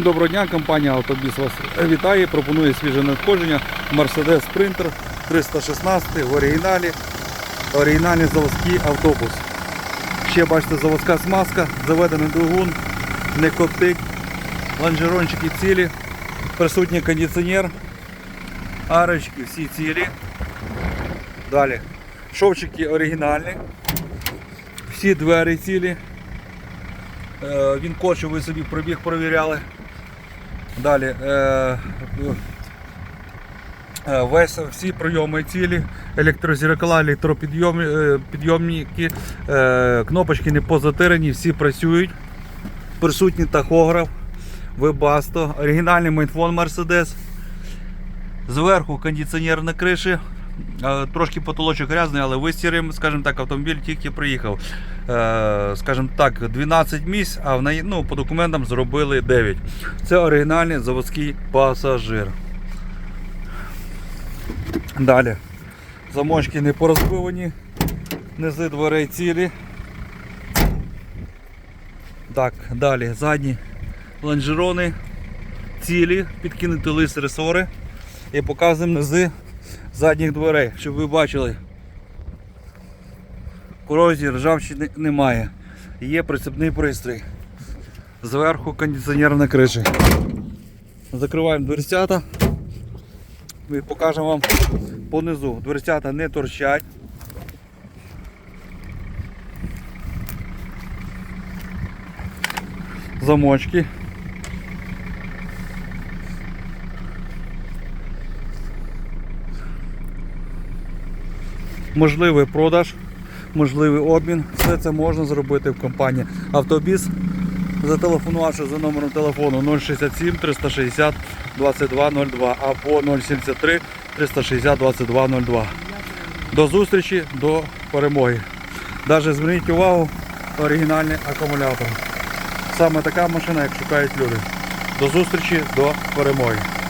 Доброго дня, компанія Автобіс вас вітає. Пропонує свіже надходження Mercedes Sprinter 316 в оригіналі. Оригінальний заводський автобус. Ще бачите заводська смазка, заведений двигун, не коптить, лонжерончики цілі, присутній кондиціонер, арочки всі цілі. Далі. Шовчики оригінальні. Всі двері цілі. Е, Він коче, ви собі пробіг провіряли. Далі. Е, е, весь, всі прийоми цілі, електрозеркала, електропідйомники, е, кнопочки не позатирені, всі працюють. Присутній тахограф, вебасто, оригінальний мейнфон Mercedes. Зверху кондиціонер на криші. Е, Трошки потолочок грязний, але вистіримо, скажімо так, автомобіль тільки приїхав. Е, Скажімо так, 12 місць, а в неї, ну, по документам зробили 9. Це оригінальний заводський пасажир. Далі. Замочки не порозбивані, низи дверей цілі. Так, далі задні лонжерони цілі, підкинути лист ресори і показуємо низи задніх дверей, щоб ви бачили. Корозії ржавчини немає. Є прицепний пристрій. Зверху кондиціонер на криші. Закриваємо дверцята. І покажемо вам понизу. Дверцята не торчать. Замочки. Можливий продаж, можливий обмін. Все це можна зробити в компанії Автобіс. Зателефонувавши за номером телефону 067 360 2202 або 073 360 2202. До зустрічі, до перемоги. Навіть зверніть увагу, оригінальний акумулятор. Саме така машина, як шукають люди. До зустрічі, до перемоги.